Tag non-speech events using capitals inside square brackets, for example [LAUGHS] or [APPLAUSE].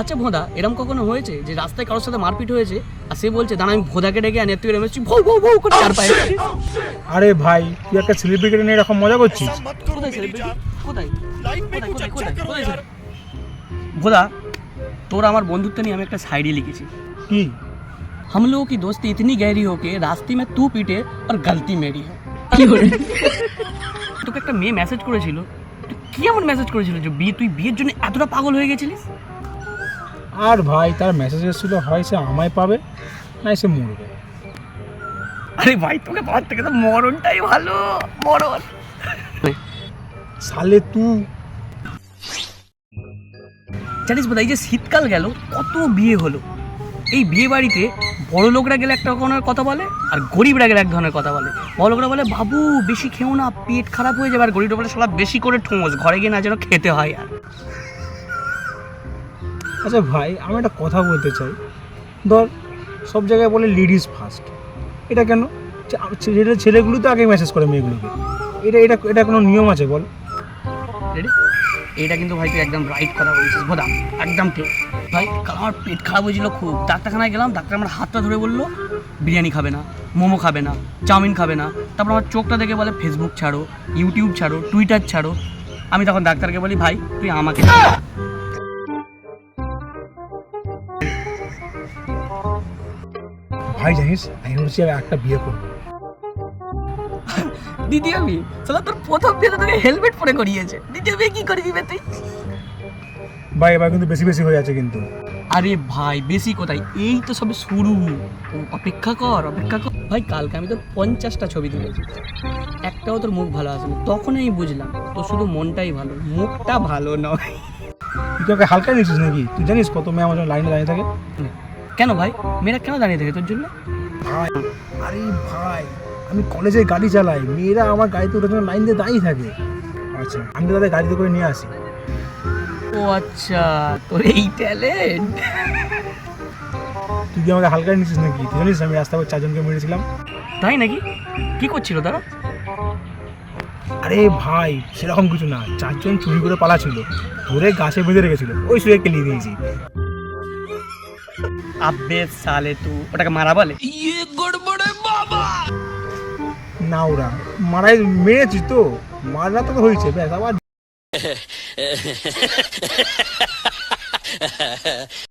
আচ্ছা ভোদা এরম কখনো হয়েছে যে রাস্তায় কারোর সাথে মারপিট হয়েছে আর সে বলছে দাঁড়া আমি ভোদাকে ডেকে আনি আর তুই এরম এসেছিস, ভৌ ভৌ ভৌ করে চার পায়ে আরে ভাই তুই একটা সেলিব্রিটি নিয়ে এরকম মজা করছিস কোথায় celebrity? কোথায় কোথায় কোথায় কোথায় কোথায় ছিল? ভোদা তোর আমার বন্ধুত্ব নিয়ে আমি একটা সাইডে লিখেছি কি हम लोगों की दोस्ती इतनी गहरी हो के रास्ते में तू पीटे और गलती मेरी है তোকে একটা মেয়ে মেসেজ করেছিল তুই কি এমন মেসেজ করেছিল যে বিয়ে তুই বিয়ের জন্য এতটা পাগল হয়ে গেছিলিস আর ভাই তার মেসেজ এসেছিল হয় সে আমায় পাবে? না সে মরবে। আরে ভাই তোকে পাওয়ার থেকে তো মরণটাই ভালো মরণ। সালে তুই জানিস বোধ এই যে শীতকাল গেল কত বিয়ে হলো। এই বিয়ে বাড়িতে বড় লোকরা গেলে একটা ধরনের কথা বলে আর গরিবরা গেলে এক ধরনের কথা বলে। বড় লোকরা বলে বাবু বেশি খেও না পেট খারাপ হয়ে যাবে। আর গরিবরা বলে সালা বেশি করে ঠোঁস ঘরে গিয়ে না যেন খেতে হয় আর। আচ্ছা ভাই, আমি একটা কথা বলতে চাই। ধর, সব জায়গায় বলে লেডিস ফার্স্ট এটা কেন? ছেলে ছেলেগুলো তো আগে মেসেজ করে মেয়েগুলোকে। এটা এটা এটা কোনো নিয়ম আছে বল? এটা কিন্তু ভাই তুই একদম রাইট কথা বলছিস, বোধা। একদম ঠিক। ভাই আমার পেট খারাপ হয়েছিল খুব? ডাক্তারখানায় গেলাম, ডাক্তার আমার হাতটা ধরে বলল, বিরিয়ানি খাবে না, মোমো খাবে না, চাউমিন খাবে না। তারপর আমার চোখটা দেখে বলে ফেসবুক ছাড়ো ইউটিউব ছাড়ো টুইটার ছাড়ো। আমি তখন ডাক্তারকে বলি, ভাই, তুই আমাকে ভাই জানিস আমি ভাবছি আমি একটা বিয়ে করব। দ্বিতীয় বিয়ে সালা তোর প্রথম বিয়ে তো তোকে হেলমেট পরে করিয়েছে। দ্বিতীয় বিয়ে কি করে দিবে তুই? ভাই এবার কিন্তু বেশি বেশি হয়ে যাচ্ছে কিন্তু। আরে ভাই বেশি কোথায়? এই তো সবে শুরু। অপেক্ষা কর অপেক্ষা কর। ভাই কালকে আমি তোর পঞ্চাশটা ছবি তুলেছি। একটাও তোর মুখ ভালো আসেনি। তখন আমি বুঝলাম তোর শুধু মনটাই ভালো মুখটা ভালো নয়। তুই তোকে হালকা নিয়েছিস নাকি? তুই জানিস কত মেয়ে আমার লাইনে দাঁড়িয়ে থাকে? কেন ভাই? মেয়েরা কেন দাঁড়িয়ে থাকে তোর জন্য? ভাই আরে ভাই আমি কলেজে গাড়ি চালাই। মেয়েরা আমার গাড়িতে ওঠার জন্য লাইন দিয়ে দাঁড়িয়ে থাকে। আচ্ছা আমি তাদের গাড়িতে করে নিয়ে আসি। ও আচ্ছা তোর এই ট্যালেন্ট তুই কি আমাকে হালকা নিয়েছিস নাকি? তুই জানিস আমি রাস্তা করে চারজনকে মেরেছিলাম? তাই নাকি? কি করছিল তারা? আরে ভাই সেরকম কিছু না। চারজন চুরি করে পালা ছিল ধরে গাছে বেঁধে রেখেছিল। ওই সুযোগ নিয়ে দিয়েছি আব্বে সালে তু ওটাকে মারা বলে। না ওরা মারাই মেরেছি তো মারা তো হয়েছে ব্যাস আবার [LAUGHS]